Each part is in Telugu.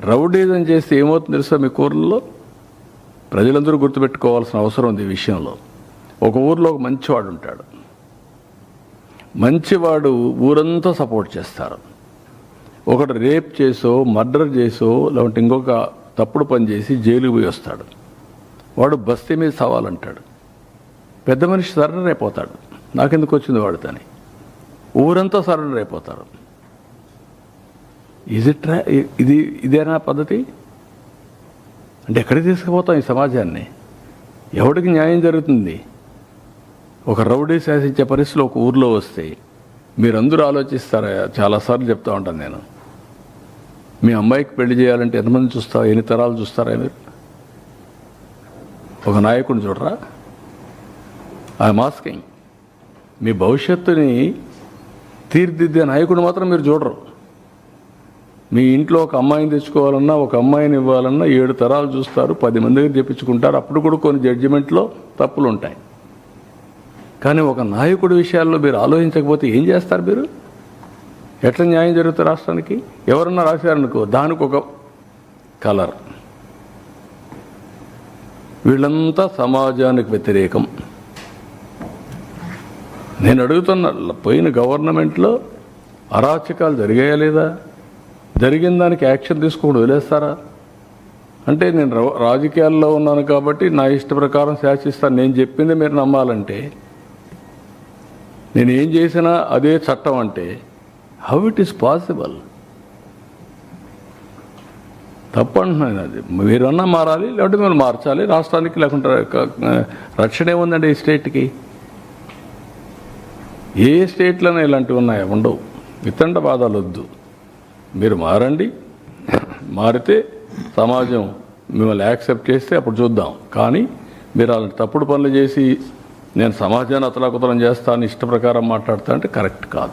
రౌడీజం చేస్తే ఏమవుతుంది తెలుసా మీ కూరల్లో? ప్రజలందరూ గుర్తుపెట్టుకోవాల్సిన అవసరం ఉంది ఈ విషయంలో. ఒక ఊర్లో ఒక మంచివాడు ఉంటాడు. మంచివాడు ఊరంతా సపోర్ట్ చేస్తారు. ఒకడు రేప్ చేసో మర్డర్ చేసో లేకుంటే ఇంకొక తప్పుడు పని చేసి జైలుకి పోయి వస్తాడు. వాడు బస్తీ మీద సవాలంటాడు. పెద్ద మనిషి సరెండర్ అయిపోతాడు. నాకెందుకు వచ్చింది వాడితోని? ఊరంతా సరెండర్ అయిపోతారు. ఇది ట్రా ఇది ఇదేనా పద్ధతి? అంటే ఎక్కడికి తీసుకుపోతాం ఈ సమాజాన్ని? ఎవడికి న్యాయం జరుగుతుంది? ఒక రౌడీ శాసించే పరిస్థితులు ఒక ఊర్లో వస్తే మీరందరూ ఆలోచిస్తారా? చాలాసార్లు చెప్తూ ఉంటాను నేను. మీ అమ్మాయికి పెళ్ళి చేయాలంటే ఎంతమంది చూస్తారా? ఎన్ని తరాలు చూస్తారా మీరు? ఒక నాయకుడిని చూడరా? ఆ మాస్కింగ్ మీ భవిష్యత్తుని తీర్దిద్దే నాయకుడు మాత్రం మీరు చూడరు. మీ ఇంట్లో ఒక అమ్మాయిని తెచ్చుకోవాలన్నా ఒక అమ్మాయిని ఇవ్వాలన్నా ఏడు తరాలు చూస్తారు పది మంది దగ్గర చెప్పించుకుంటారు అప్పుడు కూడా కొన్ని జడ్జిమెంట్లో తప్పులు ఉంటాయి. కానీ ఒక నాయకుడి విషయాల్లో మీరు ఆలోచించకపోతే ఏం చేస్తారు మీరు? ఎట్లా న్యాయం జరుగుతుంది రాష్ట్రానికి? ఎవరన్నా రాశారనుకో దానికి ఒక కలర్. వీళ్ళంతా సమాజానికి వ్యతిరేకం. నేను అడుగుతున్న పోయిన గవర్నమెంట్లో అరాచకాలు జరిగాయా లేదా? జరిగిన దానికి యాక్షన్ తీసుకోకుండా వదిలేస్తారా? అంటే నేను రా- రాజకీయాల్లో ఉన్నాను కాబట్టి నా ఇష్ట ప్రకారం శాసిస్తాను. నేను చెప్పింది మీరు నమ్మాలంటే నేను ఏం చేసినా అదే చట్టం అంటే హౌ ఇట్ ఈస్ పాసిబుల్ తప్పంటున్నాను అది. మీరన్నా మారాలి లేకపోతే మీరు మార్చాలి. రాష్ట్రానికి లేకుంటే రక్షణ ఏముందండి ఈ స్టేట్కి? ఏ స్టేట్లోనే ఇలాంటివి ఉన్నాయా? ఉండవు. వితండ బాధలు వద్దు. మీరు మారండి. మారితే సమాజం మిమ్మల్ని యాక్సెప్ట్ చేస్తే అప్పుడు చూద్దాం. కానీ మీరు అలాంటి తప్పుడు పనులు చేసి నేను సమాజాన్ని అతలాకుతలం చేస్తాను ఇష్ట ప్రకారం మాట్లాడతా అంటే కరెక్ట్ కాదు.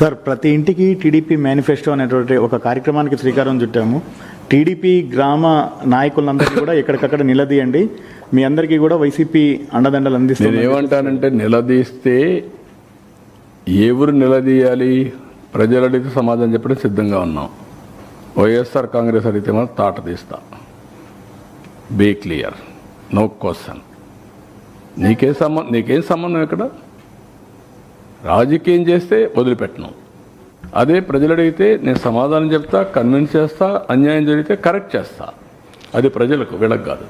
సార్ ప్రతి ఇంటికి టీడీపీ మేనిఫెస్టో అనేటువంటి ఒక కార్యక్రమానికి శ్రీకారం చుట్టాము. టీడీపీ గ్రామ నాయకులందరినీ కూడా ఎక్కడికక్కడ నిలదీయండి. మీ అందరికీ కూడా వైసీపీ అండదండలు నేను అందిస్తుంది ఏమంటానంటే నిలదీస్తే ఊరు నిలదీయాలి? ప్రజలు అడిగితే సమాధానం చెప్పడం సిద్ధంగా ఉన్నాం. వైఎస్ఆర్ కాంగ్రెస్ అడిగితే మనం తాట తీస్తా. Be clear. No question. నీకే సంబంధం నీకేం సంబంధం ఇక్కడ? రాజకీయం చేస్తే వదిలిపెట్టను. అదే ప్రజలు అడిగితే నేను సమాధానం చెప్తా కన్విన్స్ చేస్తా అన్యాయం జరిగితే కరెక్ట్ చేస్తా. అది ప్రజలకు వీళ్ళకి కాదు